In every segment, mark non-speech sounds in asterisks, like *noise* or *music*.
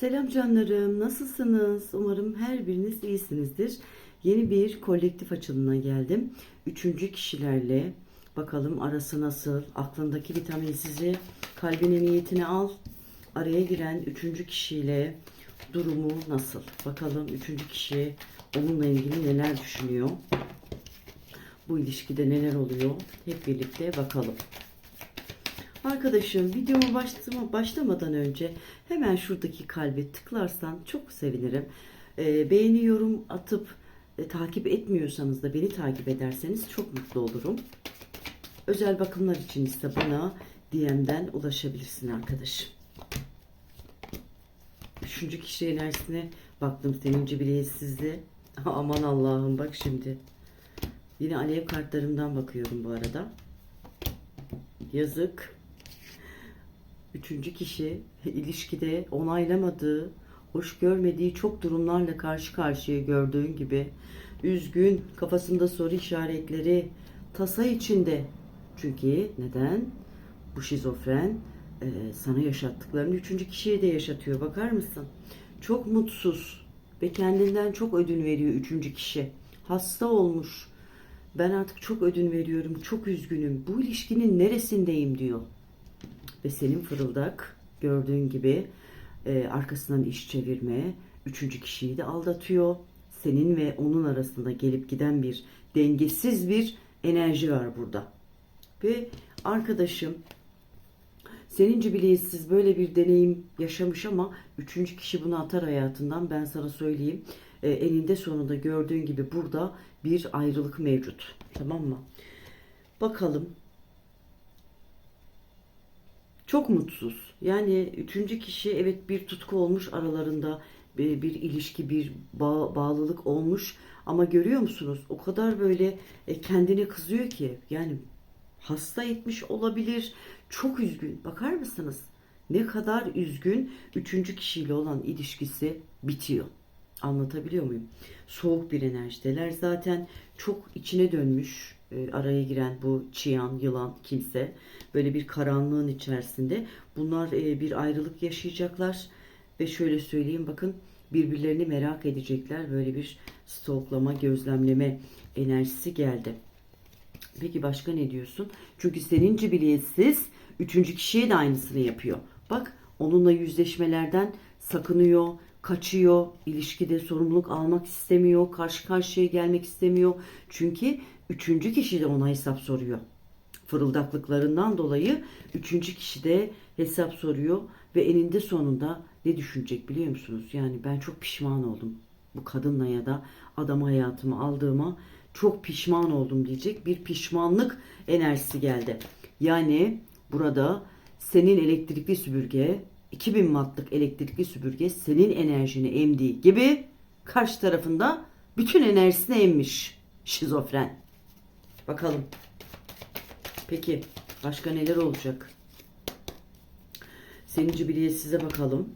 Selam canlarım, nasılsınız? Umarım her biriniz iyisinizdir. Yeni bir kolektif açılımına geldim. Üçüncü kişilerle bakalım arası nasıl? Aklındaki vitaminsizi kalbine niyetine al. Araya giren üçüncü kişiyle durumu nasıl? Bakalım üçüncü kişi onunla ilgili neler düşünüyor? Bu ilişkide neler oluyor? Hep birlikte bakalım. Arkadaşım başlama, başlamadan önce hemen şuradaki kalbe tıklarsan çok sevinirim. Ee, beğeni yorum atıp e, takip etmiyorsanız da beni takip ederseniz çok mutlu olurum. Özel bakımlar için ise bana DM'den ulaşabilirsin arkadaşım. Üçüncü kişi enerjisine baktım seninci bileyetsizdi. *laughs* Aman Allah'ım bak şimdi. Yine alev kartlarımdan bakıyorum bu arada. Yazık. Üçüncü kişi *laughs* ilişkide onaylamadığı, hoş görmediği çok durumlarla karşı karşıya gördüğün gibi üzgün, kafasında soru işaretleri, tasa içinde. Çünkü neden? Bu şizofren e, sana yaşattıklarını üçüncü kişiye de yaşatıyor. Bakar mısın? Çok mutsuz ve kendinden çok ödün veriyor üçüncü kişi. Hasta olmuş. Ben artık çok ödün veriyorum, çok üzgünüm. Bu ilişkinin neresindeyim diyor ve senin fırıldak gördüğün gibi e, arkasından iş çevirme, üçüncü kişiyi de aldatıyor. Senin ve onun arasında gelip giden bir dengesiz bir enerji var burada. Ve arkadaşım senin cibiliyetsiz böyle bir deneyim yaşamış ama üçüncü kişi bunu atar hayatından ben sana söyleyeyim. E, eninde sonunda gördüğün gibi burada bir ayrılık mevcut. Tamam mı? Bakalım çok mutsuz. Yani üçüncü kişi evet bir tutku olmuş aralarında bir, bir ilişki, bir bağ- bağlılık olmuş. Ama görüyor musunuz? O kadar böyle e, kendine kızıyor ki yani hasta etmiş olabilir. Çok üzgün. Bakar mısınız? Ne kadar üzgün üçüncü kişiyle olan ilişkisi bitiyor. Anlatabiliyor muyum? Soğuk bir enerjideler zaten çok içine dönmüş e, araya giren bu çıyan, yılan kimse böyle bir karanlığın içerisinde bunlar e, bir ayrılık yaşayacaklar ve şöyle söyleyeyim bakın birbirlerini merak edecekler böyle bir stoklama, gözlemleme enerjisi geldi. Peki başka ne diyorsun? Çünkü senin cibiliyetsiz üçüncü kişiye de aynısını yapıyor. Bak onunla yüzleşmelerden sakınıyor, kaçıyor, ilişkide sorumluluk almak istemiyor, karşı karşıya gelmek istemiyor. Çünkü üçüncü kişi de ona hesap soruyor. Fırıldaklıklarından dolayı üçüncü kişi de hesap soruyor ve eninde sonunda ne düşünecek biliyor musunuz? Yani ben çok pişman oldum bu kadınla ya da adamı hayatıma aldığıma çok pişman oldum diyecek bir pişmanlık enerjisi geldi. Yani burada senin elektrikli süpürge 2000 wattlık elektrikli süpürge senin enerjini emdiği gibi karşı tarafında bütün enerjisini emmiş şizofren. Bakalım. Peki başka neler olacak? Senin cibiliyetsize bakalım.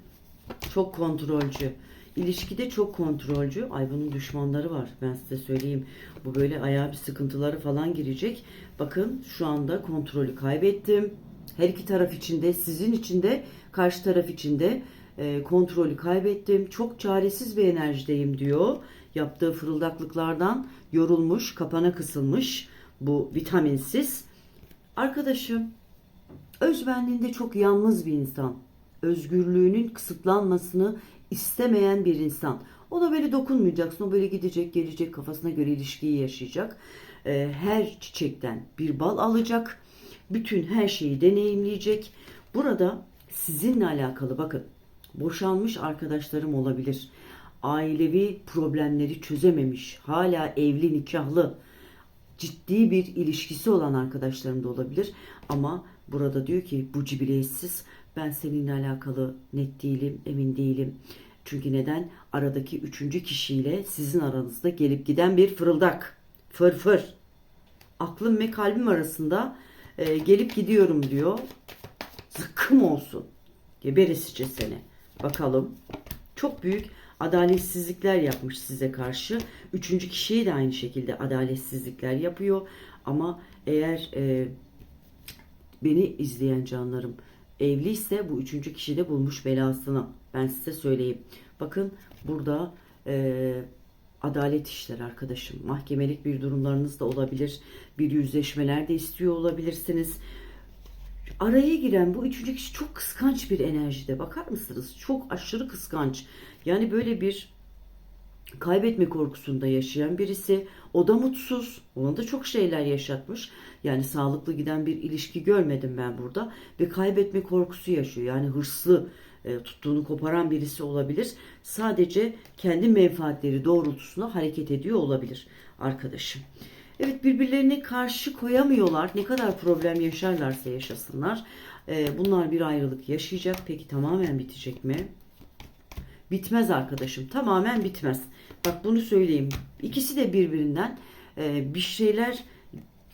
Çok kontrolcü. İlişkide çok kontrolcü. Ay bunun düşmanları var. Ben size söyleyeyim. Bu böyle ayağa bir sıkıntıları falan girecek. Bakın şu anda kontrolü kaybettim. Her iki taraf içinde, sizin içinde, karşı taraf içinde e, kontrolü kaybettim. Çok çaresiz bir enerjideyim diyor. Yaptığı fırıldaklıklardan yorulmuş, kapana kısılmış bu vitaminsiz. Arkadaşım özbenliğinde çok yalnız bir insan. Özgürlüğünün kısıtlanmasını istemeyen bir insan. Ona böyle dokunmayacaksın. O böyle gidecek, gelecek, kafasına göre ilişkiyi yaşayacak. Ee, her çiçekten bir bal alacak. Bütün her şeyi deneyimleyecek. Burada sizinle alakalı bakın. Boşanmış arkadaşlarım olabilir. Ailevi problemleri çözememiş. Hala evli, nikahlı ciddi bir ilişkisi olan arkadaşlarım da olabilir. Ama burada diyor ki bu cibiletsiz ben seninle alakalı net değilim, emin değilim. Çünkü neden? Aradaki üçüncü kişiyle sizin aranızda gelip giden bir fırıldak. Fır fır. Aklım ve kalbim arasında e, gelip gidiyorum diyor. Zıkkım olsun. Geberesice seni. Bakalım. Çok büyük adaletsizlikler yapmış size karşı. Üçüncü kişiye de aynı şekilde adaletsizlikler yapıyor. Ama eğer e, beni izleyen canlarım evliyse bu üçüncü kişi de bulmuş belasını. Ben size söyleyeyim. Bakın burada e, adalet işler arkadaşım. Mahkemelik bir durumlarınız da olabilir. Bir yüzleşmeler de istiyor olabilirsiniz. Araya giren bu üçüncü kişi çok kıskanç bir enerjide. Bakar mısınız? Çok aşırı kıskanç. Yani böyle bir kaybetme korkusunda yaşayan birisi. O da mutsuz. Ona da çok şeyler yaşatmış. Yani sağlıklı giden bir ilişki görmedim ben burada. Ve kaybetme korkusu yaşıyor. Yani hırslı e, tuttuğunu koparan birisi olabilir. Sadece kendi menfaatleri doğrultusunda hareket ediyor olabilir arkadaşım. Evet birbirlerine karşı koyamıyorlar. Ne kadar problem yaşarlarsa yaşasınlar. E, bunlar bir ayrılık yaşayacak. Peki tamamen bitecek mi? Bitmez arkadaşım. Tamamen bitmez. Bak bunu söyleyeyim. İkisi de birbirinden e, bir şeyler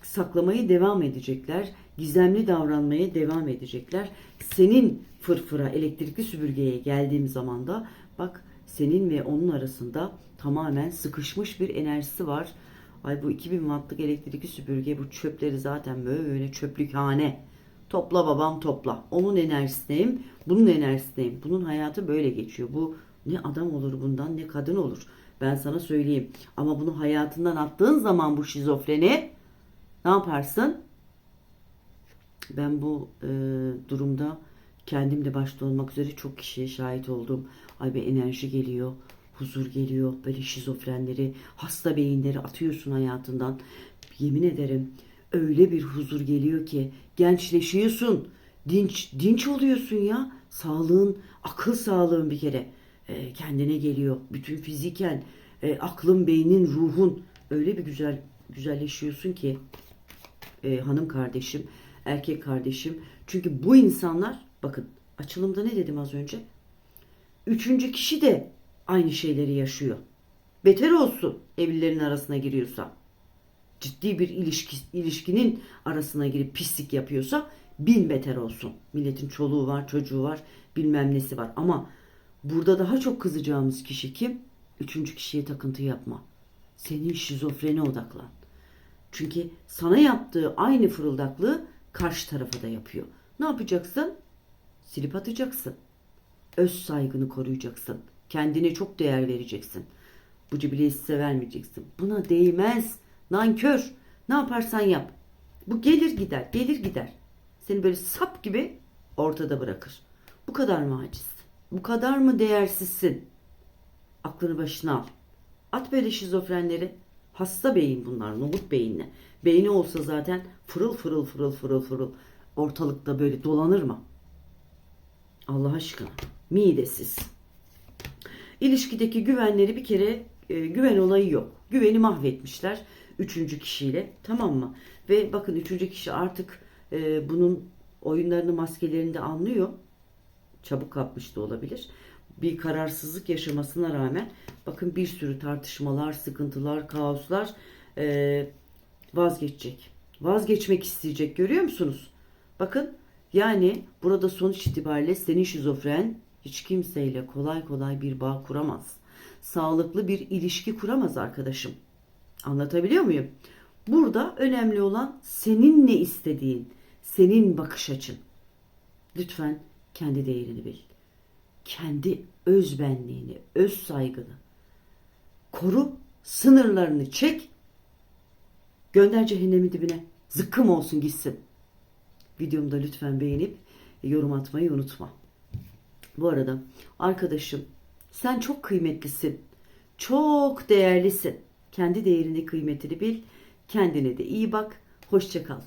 saklamayı devam edecekler. Gizemli davranmaya devam edecekler. Senin fırfıra elektrikli süpürgeye geldiğim zaman da bak senin ve onun arasında tamamen sıkışmış bir enerjisi var. Ay bu 2000 wattlık elektrikli süpürge bu çöpleri zaten böyle çöplükhane. Topla babam topla. Onun enerjisindeyim, bunun enerjisindeyim. Bunun hayatı böyle geçiyor. Bu ne adam olur bundan ne kadın olur. Ben sana söyleyeyim. Ama bunu hayatından attığın zaman bu şizofreni ne yaparsın? Ben bu e, durumda kendim de başta olmak üzere çok kişiye şahit oldum. Ay bir enerji geliyor, huzur geliyor. Böyle şizofrenleri, hasta beyinleri atıyorsun hayatından. Yemin ederim öyle bir huzur geliyor ki gençleşiyorsun. Dinç, dinç oluyorsun ya. Sağlığın, akıl sağlığın bir kere e, kendine geliyor. Bütün fiziken, e, aklın, beynin, ruhun öyle bir güzel güzelleşiyorsun ki e, hanım kardeşim, erkek kardeşim. Çünkü bu insanlar bakın açılımda ne dedim az önce? Üçüncü kişi de aynı şeyleri yaşıyor. Beter olsun evlilerin arasına giriyorsa. Ciddi bir ilişki, ilişkinin arasına girip pislik yapıyorsa bin beter olsun. Milletin çoluğu var, çocuğu var, bilmem nesi var. Ama burada daha çok kızacağımız kişi kim? Üçüncü kişiye takıntı yapma. Senin şizofrene odaklan. Çünkü sana yaptığı aynı fırıldaklığı karşı tarafa da yapıyor. Ne yapacaksın? Silip atacaksın. Öz saygını koruyacaksın. Kendine çok değer vereceksin. Bu cibileyi size vermeyeceksin. Buna değmez. Nankör. Ne yaparsan yap. Bu gelir gider, gelir gider. Seni böyle sap gibi ortada bırakır. Bu kadar mı acizsin? Bu kadar mı değersizsin? Aklını başına al. At böyle şizofrenleri. Hasta beyin bunlar, nohut beyinli. Beyni olsa zaten fırıl fırıl fırıl fırıl fırıl ortalıkta böyle dolanır mı? Allah aşkına. Midesiz. İlişkideki güvenleri bir kere e, güven olayı yok. Güveni mahvetmişler üçüncü kişiyle. Tamam mı? Ve bakın üçüncü kişi artık e, bunun oyunlarını maskelerini de anlıyor. Çabuk kapmış da olabilir. Bir kararsızlık yaşamasına rağmen bakın bir sürü tartışmalar, sıkıntılar, kaoslar e, vazgeçecek. Vazgeçmek isteyecek. Görüyor musunuz? Bakın yani burada sonuç itibariyle senin şizofren hiç kimseyle kolay kolay bir bağ kuramaz. Sağlıklı bir ilişki kuramaz arkadaşım. Anlatabiliyor muyum? Burada önemli olan senin ne istediğin, senin bakış açın. Lütfen kendi değerini bil. Kendi öz benliğini, öz saygını koru, sınırlarını çek. Gönder cehennemin dibine. Zıkkım olsun gitsin. Videomu da lütfen beğenip yorum atmayı unutma. Bu arada arkadaşım sen çok kıymetlisin. Çok değerlisin. Kendi değerini, kıymetini bil. Kendine de iyi bak. Hoşça kal.